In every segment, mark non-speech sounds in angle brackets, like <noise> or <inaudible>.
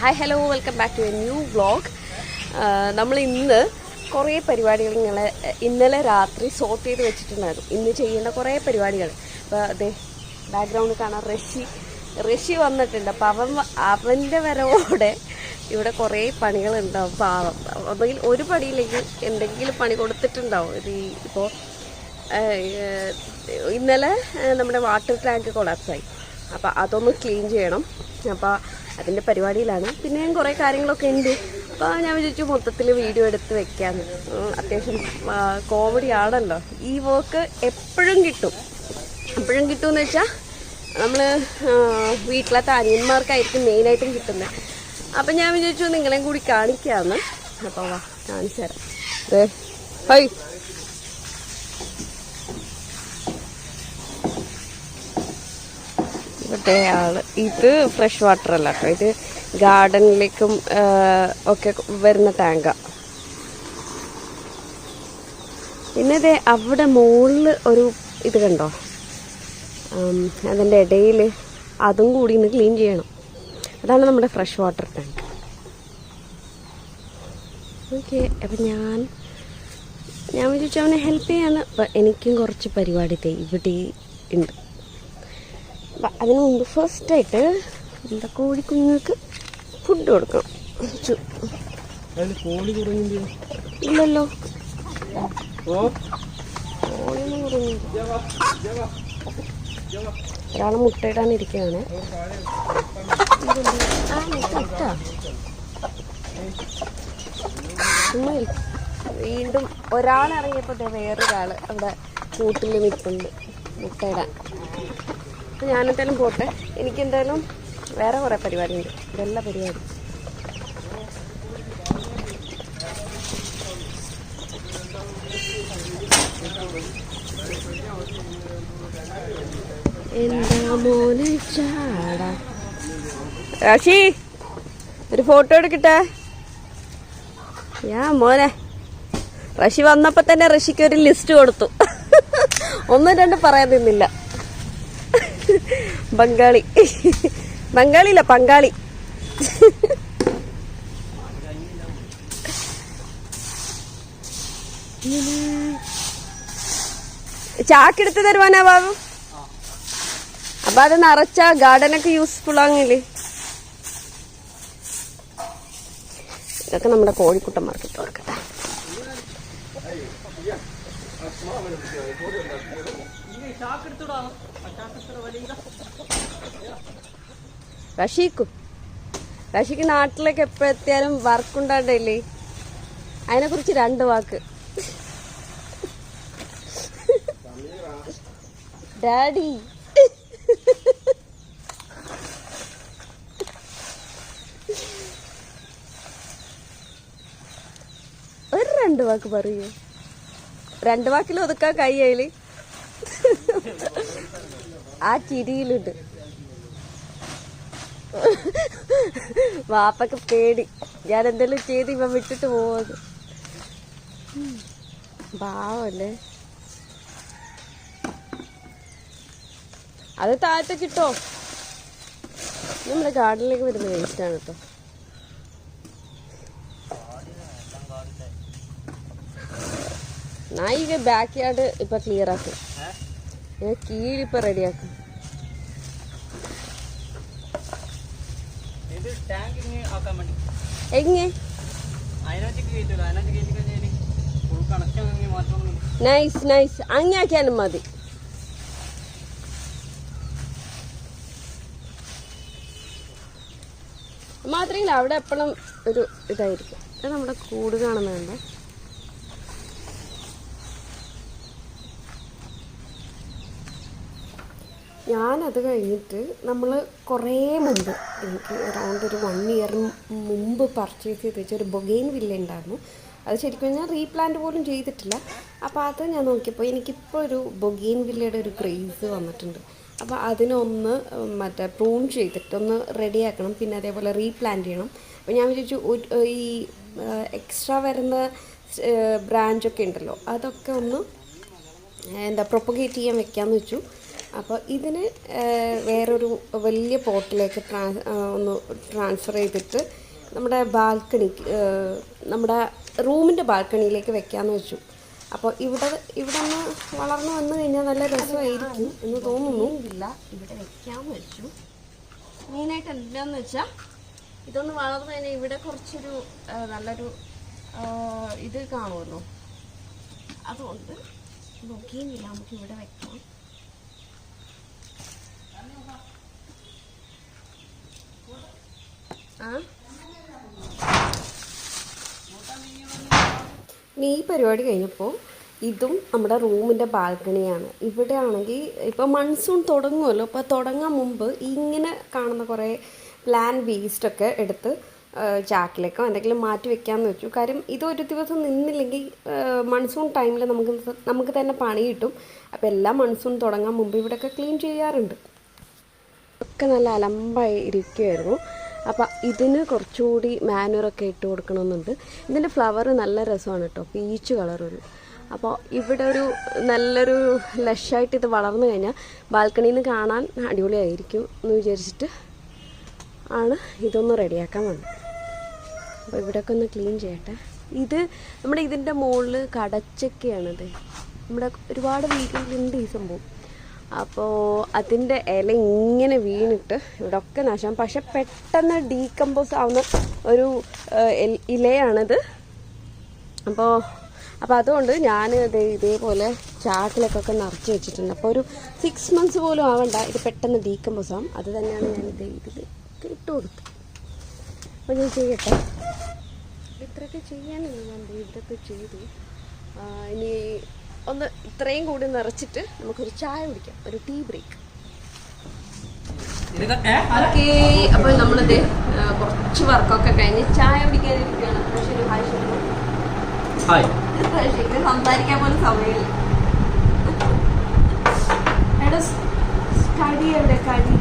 Hi hello welcome back to a new vlog നമ്മൾ ഇന്ന് കുറേ പരിപാടികൾ ഇങ്ങനെ ഇന്നലെ രാത്രി സോർട്ട് ചെയ്ത് വെച്ചിട്ടുണ്ടായിരുന്നു. ഇന്ന് ചെയ്യേണ്ട കുറേ പരിപാടികൾ. അപ്പോൾ അതെ ബാക്ക്ഗ്രൗണ്ടിൽ കാണാൻ റഷി റഷി വന്നിട്ടുണ്ട്. അപ്പോൾ അവൻ അവന്റെ വരവോടെ ഇവിടെ കുറേ പണികളുണ്ടാവും. പാവം. ഒന്നെങ്കിൽ ഒരു പണിയില്ലെങ്കിൽ എന്തെങ്കിലും പണി കൊടുത്തിട്ടുണ്ടാവും. ഇത് ഇപ്പോൾ ഇന്നലെ നമ്മുടെ വാട്ടർ ടാങ്ക് കൊളാപ്സായി അപ്പോൾ അതൊന്ന് ക്ലീൻ ചെയ്യണം. അപ്പോൾ അതിന്റെ പരിപാടിയിലാണ്. പിന്നെയും കുറേ കാര്യങ്ങളൊക്കെ ഉണ്ട്. അപ്പോൾ ഞാൻ വിചാരിച്ചു മൊത്തത്തിൽ വീഡിയോ എടുത്ത് വെക്കാമെന്ന് അത്യാവശ്യം കോമഡി ആണല്ലോ. ഈ വർക്ക് എപ്പോഴും കിട്ടും. എപ്പോഴും കിട്ടുമെന്ന് വെച്ചാൽ നമ്മൾ വീട്ടിലത്തെ അനിയന്മാർക്കായിരിക്കും മെയിനായിട്ടും കിട്ടുന്നത് അപ്പം ഞാൻ വിചാരിച്ചു നിങ്ങളെയും കൂടി കാണിക്കാമെന്ന് അപ്പോൾ വാ കാണിച്ചു തരാം. ഹൈ. മറ്റേ ഇത് ഫ്രഷ് വാട്ടർ അല്ല കേട്ടോ. ഇത് ഗാർഡനിലേക്കും ഒക്കെ വരുന്ന ടാങ്കാ പിന്നെ ദേ അവിടെ മുകളിൽ ഒരു ഇത് കണ്ടോ? അതിന്റെ ഇടയിൽ അതും കൂടി ഇന്ന് ക്ലീൻ ചെയ്യണം. അതാണ് നമ്മുടെ ഫ്രഷ് വാട്ടർ ടാങ്ക് ഓക്കെ അപ്പം ഞാൻ ഞാൻ വിചാരിച്ചു അവനെ ഹെൽപ്പ് ചെയ്യാന്ന്. അപ്പം എനിക്കും കുറച്ച് പരിപാടി ഇവിടെ ഉണ്ട് അപ്പം അതിന് മുമ്പ് ഫസ്റ്റായിട്ട് എന്താ കോഴിക്കുഞ്ഞുങ്ങൾക്ക് ഫുഡ് കൊടുക്കണം. ഇല്ലല്ലോ. ഒരാൾ മുട്ടയിടാൻ ഇരിക്കുകയാണ് ആ മുട്ട ഇട്ടാ ചുമ്മാ ഇരി. വീണ്ടും ഒരാൾ ഇറങ്ങിയപ്പോൾ വേറൊരാൾ അവിടെ കൂട്ടിൽ നിൽപ്പുണ്ട് മുട്ടയിടാൻ. അപ്പം ഞാനെന്തായാലും പോട്ടെ. എനിക്കെന്തായാലും വേറെ കുറേ പരിപാടിയുണ്ട്. ഇതെല്ലാം പരിപാടി. എന്താ മോനെ ചാടാ? രാശി ഒരു ഫോട്ടോ എടുക്കട്ടെ? യാ മോനെ. റഷി വന്നപ്പോ തന്നെ റഷിക്ക് ഒരു ലിസ്റ്റ് കൊടുത്തു. ഒന്നും രണ്ടും പറയാൻ നിന്നില്ല. ബംഗാളി. ബംഗാളിയില്ല പങ്കാളി. ചാക്കെടുത്ത് തരുവാനാ ബാബു? അപ്പൊ അത് നിറച്ച ഗാർഡനൊക്കെ യൂസ്ഫുൾ ആങ്ങില്ലേ ഇതൊക്കെ നമ്മുടെ കോഴിക്കുട്ടന്മാർക്ക് ഇട്ട് റഷീക്കും റഷിക്ക് നാട്ടിലേക്ക് എപ്പോഴെത്തിയാലും അതിനെ കുറിച്ച് രണ്ട് വാക്ക്. ഡാഡി. ഒരു രണ്ട് വാക്ക് പറയൂ. രണ്ട് വാക്കിൽ ഒതുക്കാൻ കൈയ്യയിൽ ആ ചിരിയിലുണ്ട്. വാപ്പക്ക് പേടി. ഞാൻ എന്തെങ്കിലും ചെയ്ത് ഇവ വിട്ടിട്ട് പോവുന്നു. പാവല്ലേ? അത് താഴത്തെ കിട്ടോ? നമ്മുടെ ഗാർഡനിലേക്ക് വരുന്ന വേസ്റ്റ് ആണ് കേട്ടോ. ഈ ബാക്ക് യാർഡ് ഇപ്പൊ ക്ലിയർ ആക്കും. ഞാൻ കീഴിപ്പോ റെഡിയാക്കും ഇത് ടാങ്ക് ഇങ്ങനെ ആക്കാൻ വേണ്ടി എങ്ങനെ അതിനകത്തേക്ക് കയറ്റില്ല അതിനകത്ത് കയറ്റി കഴിഞ്ഞാൽ ഫുൾ കണക്ഷൻ അങ്ങനെ മാറ്റമൊന്നും നൈസ് നൈസ്. അങ്ങാക്കിയാലും മതി. മാത്രമല്ല അവിടെ എപ്പോഴും ഒരു ഇതായിരിക്കും. ഇത് നമ്മുടെ കൂട് കാണുന്നുണ്ട് ഞാനത് കഴിഞ്ഞിട്ട് നമ്മൾ കുറേ മുമ്പ് എനിക്ക് അറൗണ്ട് ഒരു വൺ ഇയറിന് മുമ്പ് പർച്ചേസ് ചെയ്ത് വെച്ച ഒരു ബൊഗെയിൻ വില്ല ഉണ്ടായിരുന്നു അത് ശരിക്കും പറഞ്ഞാൽ റീപ്ലാന്റ് പോലും ചെയ്തിട്ടില്ല. അപ്പോൾ അത് ഞാൻ നോക്കിയപ്പോൾ എനിക്കിപ്പോൾ ഒരു ബൊഗെയിൻ വില്ലയുടെ ഒരു ക്രേസ് വന്നിട്ടുണ്ട്. അപ്പോൾ അതിനൊന്ന് മറ്റേ പ്രൂൺ ചെയ്തിട്ട് ഒന്ന് റെഡിയാക്കണം പിന്നെ അതേപോലെ റീപ്ലാന്റ് ചെയ്യണം. അപ്പോൾ ഞാൻ വിചാരിച്ചു ഈ എക്സ്ട്രാ വരുന്ന ബ്രാഞ്ചൊക്കെ ഉണ്ടല്ലോ അതൊക്കെ ഒന്ന് എന്താ പ്രൊപ്പഗേറ്റ് ചെയ്യാൻ വെക്കാമെന്ന് വെച്ചു. അപ്പോൾ ഇതിന് വേറൊരു വലിയ പോട്ടിലേക്ക് ട്രാ ഒന്ന് ട്രാൻസ്ഫർ ചെയ്തിട്ട് നമ്മുടെ ബാൽക്കണി നമ്മുടെ റൂമിന്റെ ബാൽക്കണിയിലേക്ക് വെക്കാമെന്ന് വെച്ചു. അപ്പോൾ ഇവിടെ ഇവിടെ ഒന്ന് വളർന്നു വന്നു കഴിഞ്ഞാൽ നല്ല രസമായിരിക്കും എന്ന് തോന്നുന്നു. ഇല്ല ഇവിടെ വെക്കാമെന്ന് വെച്ചു. മെയിനായിട്ട് എന്താണെന്ന് വെച്ചാൽ ഇതൊന്ന് വളർന്നു കഴിഞ്ഞാൽ ഇവിടെ കുറച്ചൊരു നല്ലൊരു ഇത് കാണുമല്ലോ. അതുകൊണ്ട് നോക്കിയില്ല നമുക്ക് ഇവിടെ വെക്കാം ആ ഇനി ഈ പരിപാടി കഴിഞ്ഞപ്പോൾ ഇതും നമ്മുടെ റൂമിന്റെ ബാൽക്കണിയാണ്. ഇവിടെ ആണെങ്കിൽ ഇപ്പോൾ മൺസൂൺ തുടങ്ങുമല്ലോ. അപ്പോൾ തുടങ്ങാൻ മുമ്പ് ഇങ്ങനെ കാണുന്ന കുറേ പ്ലാൻ വേസ്റ്റൊക്കെ എടുത്ത് ചാക്കിലേക്കോ എന്തെങ്കിലും മാറ്റി വെക്കാമെന്ന് വെച്ചു. കാര്യം ഇതൊരു ദിവസം നിന്നില്ലെങ്കിൽ മൺസൂൺ ടൈമിൽ നമുക്ക് നമുക്ക് തന്നെ പണി കിട്ടും. അപ്പോൾ എല്ലാ മൺസൂൺ തുടങ്ങാൻ മുമ്പ് ഇവിടെയൊക്കെ ക്ലീൻ ചെയ്യാറുണ്ട്. ഒക്കെ നല്ല അലമ്പായി ഇരിക്കുമായിരുന്നു അപ്പം ഇതിന് കുറച്ചുകൂടി മാനുവറൊക്കെ ഇട്ട് കൊടുക്കണമെന്നുണ്ട്. ഇതിന്റെ ഫ്ലവർ നല്ല രസമാണ് കേട്ടോ പീച്ച് കളറൊരു അപ്പോൾ ഇവിടെ ഒരു നല്ലൊരു ലഷായിട്ട് ഇത് വളർന്നു കഴിഞ്ഞാൽ ബാൽക്കണിയിൽ നിന്ന് കാണാൻ അടിപൊളിയായിരിക്കും എന്ന് വിചാരിച്ചിട്ട് ആണ് ഇതൊന്ന് റെഡിയാക്കാൻ വന്നത്. അപ്പോൾ ഇവിടെയൊക്കെ ഒന്ന് ക്ലീൻ ചെയ്യട്ടെ. ഇത് നമ്മുടെ ഇതിന്റെ മുകളിൽ കടച്ചൊക്കെയാണത്. നമ്മുടെ ഒരുപാട് വീടുകളുണ്ട് ഈ സംഭവം. അപ്പോൾ അതിന്റെ ഇല ഇങ്ങനെ വീണിട്ട് ഇവിടെയൊക്കെ നാശം. പക്ഷെ പെട്ടെന്ന് ഡീകമ്പോസ് ആവുന്ന ഒരു ഇലയാണിത്. അപ്പോൾ അപ്പോൾ അതുകൊണ്ട് ഞാൻ ഇത് ഇതേപോലെ ചാക്കിലൊക്കെ നിറച്ച് വെച്ചിട്ടുണ്ട്. അപ്പോൾ ഒരു സിക്സ് മന്ത്സ് പോലും ആവണ്ട ഇത് പെട്ടെന്ന് ഡീകമ്പോസ് ആവും. അത് തന്നെയാണ് ഞാൻ ഇത് ഇതിൽ ഇട്ട് കൊടുത്തത്. അപ്പോൾ ഞാൻ ചെയ്യട്ടെ? ഇത്രയൊക്കെ ചെയ്യാനാണ് ഞാൻ ഇതൊക്കെ ചെയ്തു. ഇനി ഒന്ന് ഇത്രയും കൂടി നിറച്ചിട്ട് നമുക്കൊരു ചായ കുടിക്കാം ഒരു ടീ ബ്രേക്ക്? ഓക്കെ അപ്പോൾ നമ്മളിത് കുറച്ച് വർക്കൊക്കെ കഴിഞ്ഞ് ചായ കുടിക്കാതിരിക്കുകയാണ്. പക്ഷേ ഒരു ഹായ് ശരി ഹായ്. ശരിക്കും സംസാരിക്കാൻ പോലും സമയമില്ല. എടാ സ് കടി എവിടെ കടി?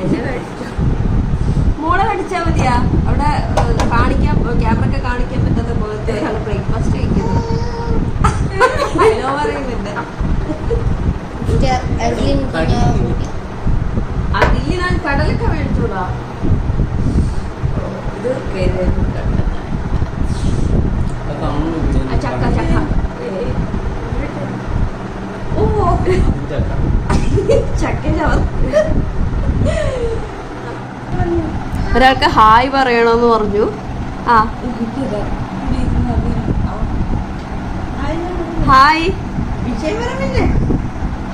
എന്നെ കഴിച്ചു? മോളെ കടിച്ചാ മതിയാ? അവിടെ കാണിക്കാൻ ക്യാമറ ഒക്കെ കാണിക്കാൻ പറ്റാത്ത പോലത്തെ ബ്രേക്ക്ഫാസ്റ്റ് കഴിക്കുന്നു. ഹലോ പറയുന്നുണ്ട്. അതിൽ ഞാൻ കടലൊക്കെ മേടിച്ചോളാം. ഇത് ചക്ക ചക്ക. ഓ ചക്ക. ചക്ക ചവ ഒരാൾക്ക് ഹായ് പറയണമെന്ന് പറഞ്ഞു. ആ. ഹായ്.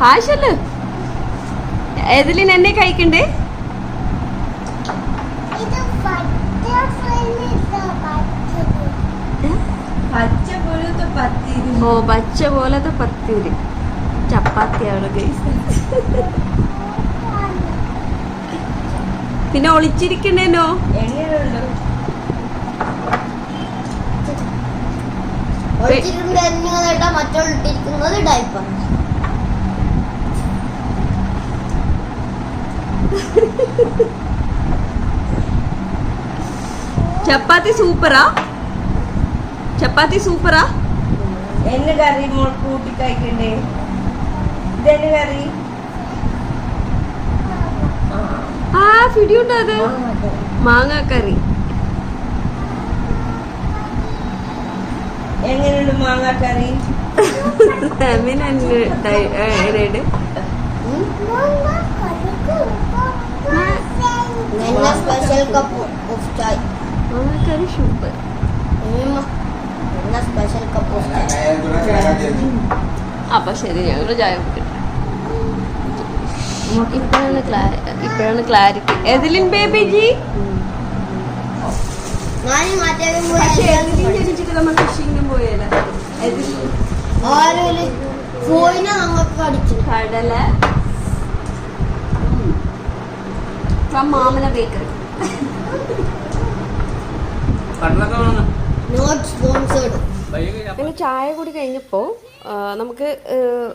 ഹായ് ഏതിലിൻ എന്നെ കഴിക്കണ്ടേ? ഓ പച്ച പോലത്തെ പത്തിരി. ചപ്പാത്തിയാണ് ഗൈസ് പിന്നെ ഒളിച്ചിരിക്കണേനോ? ചപ്പാത്തി സൂപ്പറാ? ചപ്പാത്തി സൂപ്പറാ? എന്നെ കറി മോൾ കൂട്ടി കഴിക്കണ്ടേ ഇതെന്നെ കറി? ആ പിടിയുണ്ടോ അത്? മാങ്ങാക്കറി. എങ്ങനെയുണ്ട് മാങ്ങാക്കറി? എന്നെ സ്പെഷ്യൽ കപ്പ് ഓഫ് ചായ് മാങ്ങാക്കറി സൂപ്പർ എന്നെ സ്പെഷ്യൽ കപ്പ് ഓഫ് ചായ് അപ്പൊ ശരി ഞങ്ങൾ ചായ കുടിക്കട്ടെ. ഇപ്പോഴാണ് ഇപ്പോഴാണ് ക്ലാരിറ്റി. എതിലിൻ ബേബി ജി കടല. From Mamana bakery. Not sponsored ഞങ്ങൾ ചായ കൂടി കഴിഞ്ഞപ്പോൾ നമുക്ക്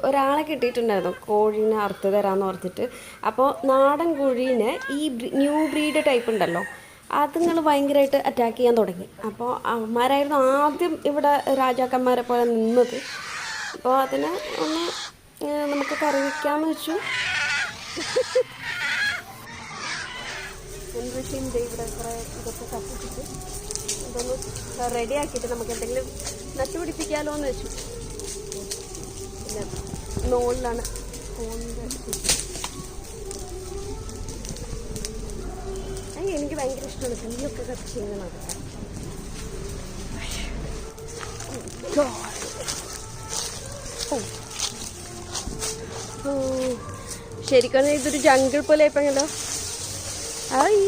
ഒരാളെ കിട്ടിയിട്ടുണ്ടായിരുന്നു. കോഴീനെ അറുത്ത് തരാമെന്ന് പറഞ്ഞിട്ട്. അപ്പോൾ നാടൻ കോഴീനെ ഈ ന്യൂ ബ്രീഡ് ടൈപ്പ് ഉണ്ടല്ലോ അതുങ്ങൾ ഭയങ്കരമായിട്ട് അറ്റാക്ക് ചെയ്യാൻ തുടങ്ങി. അപ്പോൾ അവന്മാരായിരുന്നു ആദ്യം ഇവിടെ രാജാക്കന്മാരെ പോലെ നിന്നത്. അപ്പോൾ അതിന് ഒന്ന് നമുക്ക് കറി വയ്ക്കാമെന്ന് വെച്ചു. ഇവിടെ ഇതൊക്കെ കത്തിച്ചിട്ട് ഇതൊന്ന് റെഡി ആക്കിയിട്ട് നമുക്ക് എന്തെങ്കിലും നട്ടുപിടിപ്പിക്കാമല്ലോ എന്ന് വെച്ചു. പിന്നെ നോളിലാണ് എനിക്ക് ഭയങ്കര ഇഷ്ടമാണ് തീയൊക്കെ കത്തി ചെയ്യുന്നത് ശരിക്കും ഇതൊരു ജംഗിൾ പോലെ ഇപ്പങ്ങല്ലോ ആയി.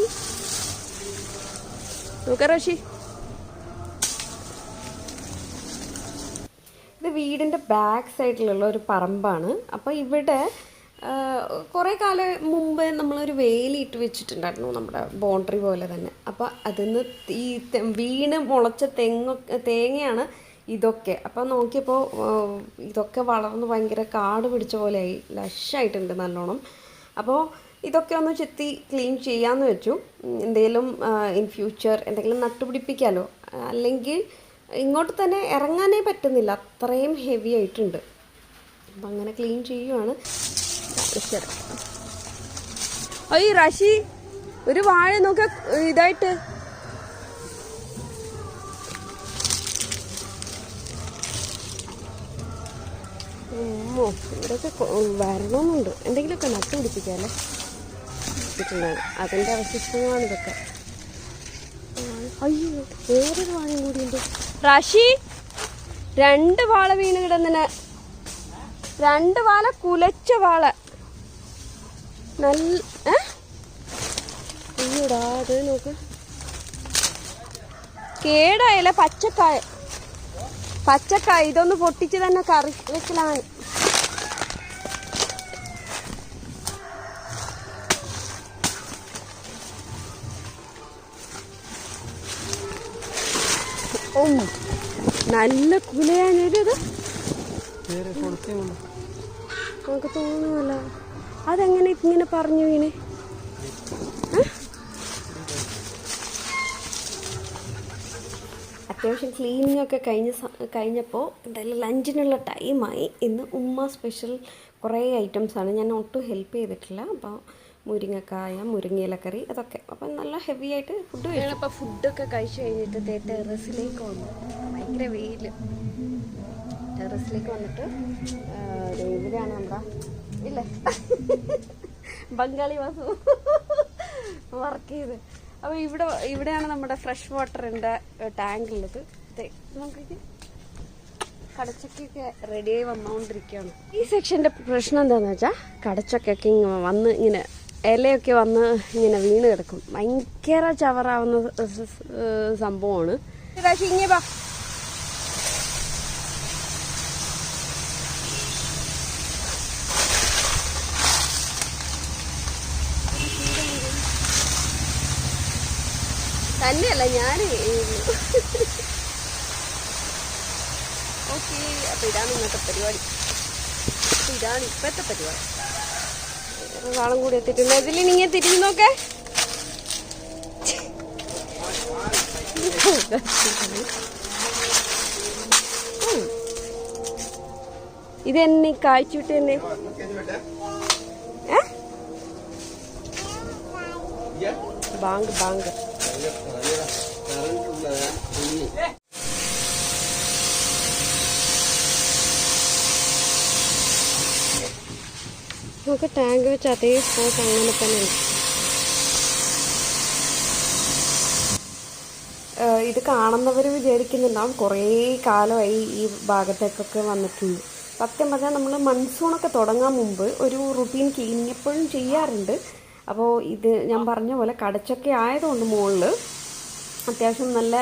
നോക്കാം റഷി. ഇത് വീടിന്റെ ബാക്ക് സൈഡിലുള്ള ഒരു പറമ്പാണ്. അപ്പോൾ ഇവിടെ കുറേ കാലം മുമ്പ് നമ്മളൊരു വേലിയിട്ട് വെച്ചിട്ടുണ്ടായിരുന്നു നമ്മുടെ ബോണ്ടറി പോലെ തന്നെ. അപ്പോൾ അതിന്ന് ഈ തെ- വീണ് മുളച്ച തെങ്ങ തേങ്ങയാണ് ഇതൊക്കെ. അപ്പോൾ നോക്കിയപ്പോൾ ഇതൊക്കെ വളർന്ന് ഭയങ്കര കാട് പിടിച്ച പോലെയായി. ലഷായിട്ടുണ്ട് നല്ലോണം. അപ്പോൾ ഇതൊക്കെ ഒന്ന് ചെത്തി ക്ലീൻ ചെയ്യാമെന്ന് വെച്ചു. എന്തെങ്കിലും ഇൻ ഫ്യൂച്ചർ എന്തെങ്കിലും നട്ടുപിടിപ്പിക്കാമല്ലോ അല്ലെങ്കിൽ ഇങ്ങോട്ട് തന്നെ ഇറങ്ങാനേ പറ്റുന്നില്ല. അത്രയും ഹെവി ആയിട്ടുണ്ട്. അപ്പം അങ്ങനെ ക്ലീൻ ചെയ്യുവാണ്. അയ്യ റഷി ഒരു വാഴ നോക്ക ഇതായിട്ട്. ഇവിടെയൊക്കെ വരണമെന്നുണ്ട്. എന്തെങ്കിലുമൊക്കെ നട്ടുപിടിപ്പിക്കാമല്ലേ പിടിപ്പിച്ചിട്ടുണ്ടാണ് അതിന്റെ അവശിഷ്ടങ്ങളാണ് ഇതൊക്കെ. അയ്യോ വേറൊരു വാഴയും കൂടിയുണ്ട് റഷി രണ്ട് വാള വീണ് കിടന്നിന്. രണ്ട് വാള കുലച്ച വാള. നല്ല അത് നോക്ക്. കേടായല്ല പച്ചക്കായ. പച്ചക്കായ ഇതൊന്ന് പൊട്ടിച്ച് തന്നെ കറി വെക്കലാണ് ഓ നല്ല കുലയാണത് നമുക്ക് തോന്നുമല്ല അതെങ്ങനെ ഇങ്ങനെ പറഞ്ഞു വീണേ? ഏ? അത്യാവശ്യം ക്ലീനിങ് ഒക്കെ കഴിഞ്ഞ കഴിഞ്ഞപ്പോൾ എന്തായാലും ലഞ്ചിനുള്ള ടൈമായി ഇന്ന് ഉമ്മ സ്പെഷ്യൽ കുറേ ഐറ്റംസാണ് ഞാൻ ഒട്ടും ഹെൽപ്പ് ചെയ്തിട്ടില്ല. അപ്പോൾ മുരിങ്ങക്കായ മുരിങ്ങയിലക്കറി അതൊക്കെ. അപ്പം നല്ല ഹെവി ആയിട്ട് ഫുഡ് ഞങ്ങളിപ്പോൾ ഫുഡൊക്കെ കഴിച്ച് കഴിഞ്ഞിട്ട് ടെറസിലേക്ക് വന്നു. ഭയങ്കര വെയിൽ ടെറസിലേക്ക് വന്നിട്ട് ഇവിടെയാണ് നമ്മുടെ ഇല്ലേ? ബംഗാളി വാസു വർക്ക് ചെയ്ത്. അപ്പോൾ ഇവിടെ ഇവിടെയാണ് നമ്മുടെ ഫ്രഷ് വാട്ടറിന്റെ ടാങ്ക് ഉള്ളത്. ദേ, നോക്കിക്കേ. കടച്ചക്കൊക്കെ റെഡിയായി വന്നുകൊണ്ടിരിക്കുകയാണ് ഈ സെക്ഷന്റെ പ്രശ്നം എന്താണെന്ന് വെച്ചാൽ കടച്ചക്കൊക്കെ വന്ന് ഇങ്ങനെ ഇലയൊക്കെ വന്ന് ഇങ്ങനെ വീണ് കിടക്കും. ഭയങ്കര ചവറാവുന്ന സംഭവമാണ്. തന്നെയല്ല ഞാൻ ഓക്കെ അപ്പൊ ഇതാണ് ഇന്നത്തെ പരിപാടി. ഇതാണ് ഇപ്പോഴത്തെ പരിപാടി. ഒരാളും കൂടി എത്തിയിട്ടുണ്ട് ഇതിൽ നീ തിരിഞ്ഞു നോക്കേ. ഇത് എന്നെ കാഴ്ചവിട്ട് തന്നെ ഏ? ബാങ്ക് ബാങ്ക് നമുക്ക് ടാങ്ക് വെച്ച് അതേ സ്പോട്ട് അങ്ങനെ തന്നെ ഇത് കാണുന്നവർ വിചാരിക്കുന്നുണ്ടാവും കുറേ കാലമായി ഈ ഭാഗത്തേക്കൊക്കെ വന്നിട്ടുണ്ട്. സത്യം പറഞ്ഞാൽ നമ്മൾ മൺസൂണൊക്കെ തുടങ്ങാൻ മുമ്പ് ഒരു റുട്ടീൻ ക്ലീനിങ് എപ്പോഴും ചെയ്യാറുണ്ട്. അപ്പോൾ ഇത് ഞാൻ പറഞ്ഞ പോലെ കടച്ചൊക്കെ ആയതുകൊണ്ട് മുകളിൽ അത്യാവശ്യം നല്ല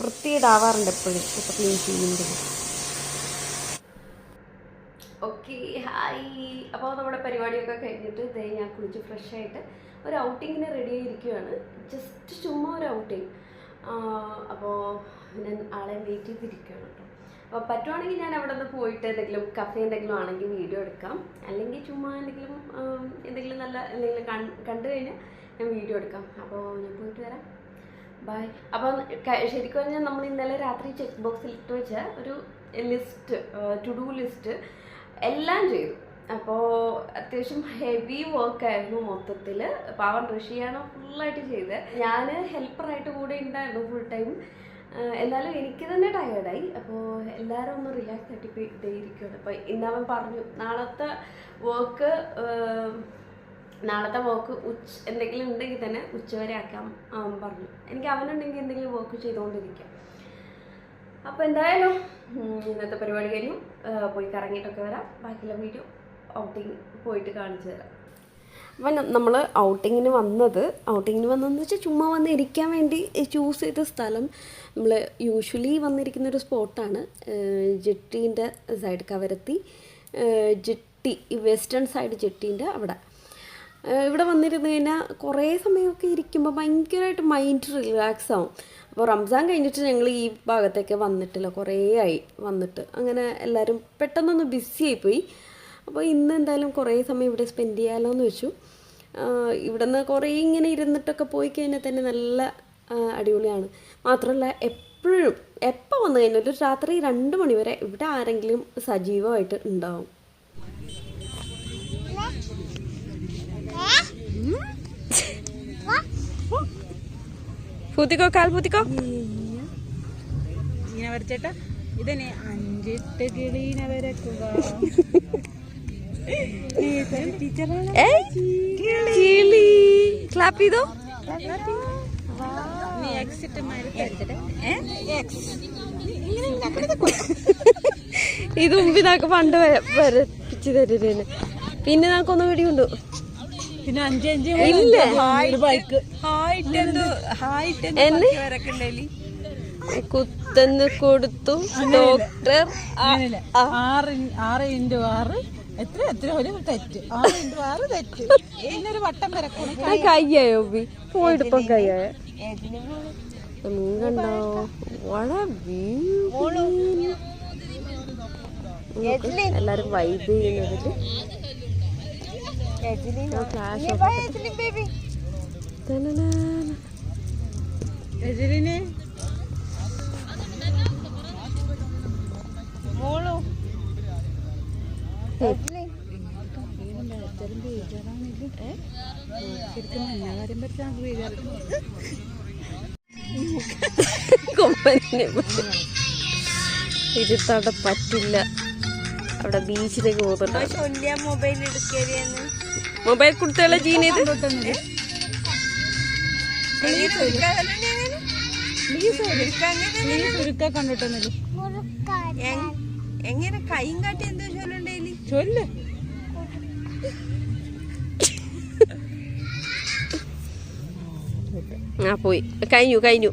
വൃത്തിയിടാവാറുണ്ട് എപ്പോഴും. ഇപ്പോൾ ക്ലീൻ ചെയ്യുമ്പോൾ ഓക്കെ ഹായ് അപ്പോൾ നമ്മുടെ പരിപാടിയൊക്കെ കഴിഞ്ഞിട്ട് ഇതേ ഞാൻ കുളിച്ച് ഫ്രഷ് ആയിട്ട് ഒരു ഔട്ടിങ്ങിന് റെഡി ആയിരിക്കുകയാണ് ജസ്റ്റ് ചുമ്മാ ഒരു ഔട്ടിങ് അപ്പോൾ ഞാൻ ആളെ വെയിറ്റ് ചെയ്തിരിക്കുകയാണ് കേട്ടോ. അപ്പോൾ പറ്റുവാണെങ്കിൽ ഞാൻ അവിടെ നിന്ന് പോയിട്ട് എന്തെങ്കിലും കഫേ എന്തെങ്കിലും ആണെങ്കിൽ വീഡിയോ എടുക്കാം. അല്ലെങ്കിൽ ചുമ്മാ എന്തെങ്കിലും എന്തെങ്കിലും നല്ല എന്തെങ്കിലും കണ്ടു കഴിഞ്ഞാൽ ഞാൻ വീഡിയോ എടുക്കാം. അപ്പോൾ ഞാൻ പോയിട്ട് വരാം. ബൈ അപ്പം ശരിക്കും പറഞ്ഞാൽ നമ്മൾ ഇന്നലെ രാത്രി ചെക്ക് ബോക്സിൽ ഇട്ട് വെച്ച ഒരു ലിസ്റ്റ് ടു ഡു ലിസ്റ്റ് എല്ലാം ചെയ്തു. അപ്പോൾ അത്യാവശ്യം ഹെവി വർക്ക് ആയിരുന്നു മൊത്തത്തിൽ പാവൻ ഋഷിയാണ് ഫുള്ളായിട്ട് ചെയ്തത് ഞാൻ ഹെൽപ്പറായിട്ട് കൂടെ ഉണ്ടായിരുന്നു ഫുൾ ടൈം എന്നാലും എനിക്ക് തന്നെ ടയേർഡായി അപ്പോൾ എല്ലാവരും ഒന്ന് റിലാക്സ് ആയിട്ട് ഇപ്പോൾ ഇതേ ഇരിക്കുകയാണ് അപ്പോൾ ഇന്നവൻ പറഞ്ഞു നാളത്തെ വർക്ക് നാളത്തെ വർക്ക് ഉച്ച എന്തെങ്കിലും ഉണ്ടെങ്കിൽ തന്നെ ഉച്ചവരെ ആക്കാം അവൻ പറഞ്ഞു. എനിക്ക് അവനുണ്ടെങ്കിൽ എന്തെങ്കിലും വർക്ക് ചെയ്തുകൊണ്ടിരിക്കാം അപ്പോൾ എന്തായാലും ഇന്നത്തെ പരിപാടി കഴിഞ്ഞു. പോയി കറങ്ങിയിട്ടൊക്കെ വരാം. ബാക്കിയുള്ള വീഡിയോ ഔട്ടിങ് പോയിട്ട് കാണിച്ചു തരാം. അപ്പം നമ്മൾ ഔട്ടിങ്ങിന് വന്നത് ഔട്ടിങ്ങിന് വന്നതെന്ന് വെച്ചാൽ ചുമ്മാ വന്ന് ഇരിക്കാൻ വേണ്ടി ചൂസ് ചെയ്ത സ്ഥലം നമ്മൾ യൂഷ്വലി വന്നിരിക്കുന്ന ഒരു സ്പോട്ടാണ് ജെട്ടീന്റെ side Kavaratti. Jetty western side ജെട്ടീന്റെ അവിടെ. ഇവിടെ വന്നിരുന്നു കഴിഞ്ഞാൽ കുറേ സമയമൊക്കെ ഇരിക്കുമ്പോൾ ഭയങ്കരമായിട്ട് മൈൻഡ് റിലാക്സ് ആവും. അപ്പോൾ റംസാൻ കഴിഞ്ഞിട്ട് ഞങ്ങൾ ഈ ഭാഗത്തേക്ക് വന്നിട്ടില്ല. കുറേ ആയി വന്നിട്ട്. അങ്ങനെ എല്ലാവരും പെട്ടെന്നൊന്ന് ബിസി ആയിപ്പോയി. അപ്പോൾ ഇന്ന് എന്തായാലും കുറേ സമയം ഇവിടെ സ്പെൻഡ് ചെയ്യാമല്ലോ എന്ന് വെച്ചു. ഇവിടെ നിന്ന് കുറേ ഇങ്ങനെ ഇരുന്നിട്ടൊക്കെ പോയി കഴിഞ്ഞാൽ തന്നെ നല്ല അടിപൊളിയാണ്. മാത്രമല്ല എപ്പോഴും എപ്പോൾ വന്നു കഴിഞ്ഞാൽ ഒരു രാത്രി രണ്ട് മണിവരെ ഇവിടെ ആരെങ്കിലും സജീവമായിട്ട് ഉണ്ടാവും. പൂത്തിക്കോ കാൽ പൂത്തിക്കോ ഇങ്ങനെ വരച്ചേട്ടാ. ഇതന്നെ അഞ്ചിട്ട് കിളീനെ വരക്കുക കിളി. ക്ലാപ്പ് ചെയ്തോ? നീ <laughs> ഇത് മുമ്പ് നമുക്ക് പണ്ട് വരപ്പിച്ചു തരുന്നേന് പിന്നെ നമുക്കൊന്നും കൂടിയുണ്ട് പിന്നെ അഞ്ച് അഞ്ച് ഇല്ല ബൈക്ക് എന്നെ? കുത്തന്ന് കൊടുത്തു. ഡോക്ടർ ആറ് ആറ് ഇന്റു ആറ്. എത്ര എത്ര? ഒരു തെറ്റ്. ആറ് ഇന്റു ആറ് തെറ്റ്. ഇന്നൊരു വട്ടം വരക്കണം കയ്യായോ ബി പോയിട്ട് ഇപ്പൊ കയ്യായ? നീ കണ്ടോ? വളരെ എല്ലാരും വൈബ് ചെയ്യുന്നതിൽ കൊമ്പനെ ഇരുത്തവിടെ പറ്റില്ല അവിടെ ബീച്ചിലേക്ക് പോകുന്നുണ്ട് മൊബൈൽ എടുക്കരുന്ന് മൊബൈൽ കൊടുത്തുള്ള ജീനിത് എങ്ങനെ കൈയും കാട്ടി എന്തോ ചൊല്ലുണ്ടേലി ചൊല്ല് ആ പോയി കഴിഞ്ഞു കഴിഞ്ഞു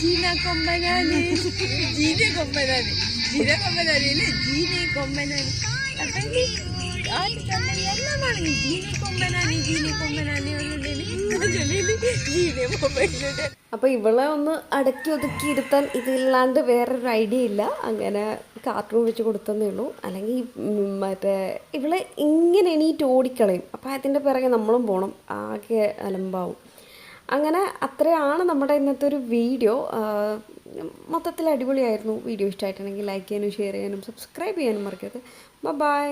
ജീന കൊമ്പനാന് ജീന കൊമ്പനാന് ജീന കൊമ്പനാന് അല്ലേ? ജീന കൊമ്പനാന് അപ്പൊ ഈ ആദ്യം തന്നെ എല്ലാമാണ്. ജീന കൊമ്പനാന് ഇവളെ ഒന്ന് അടക്കി ഒതുക്കി ഇരുത്താൻ ഇതില്ലാണ്ട് വേറൊരു ഐഡിയ ഇല്ല. അങ്ങനെ കാർട്ടൂൺ വെച്ച് കൊടുത്തതേ ഉള്ളൂ. അല്ലെങ്കിൽ മറ്റേ ഇവളെ ഇങ്ങനെ എണീറ്റ് ഓടിക്കളയും. അപ്പോൾ അതിന്റെ പിറകെ നമ്മളും പോകണം ആകെ അലമ്പാവും. അങ്ങനെ അത്രയാണ് നമ്മുടെ ഇന്നത്തെ ഒരു വീഡിയോ. മൊത്തത്തിൽ അടിപൊളിയായിരുന്നു. വീഡിയോ ഇഷ്ടമായിട്ടുണ്ടെങ്കിൽ ലൈക്ക് ചെയ്യാനും ഷെയർ ചെയ്യാനും സബ്സ്ക്രൈബ് ചെയ്യാനും മറക്കരുത്. ബൈ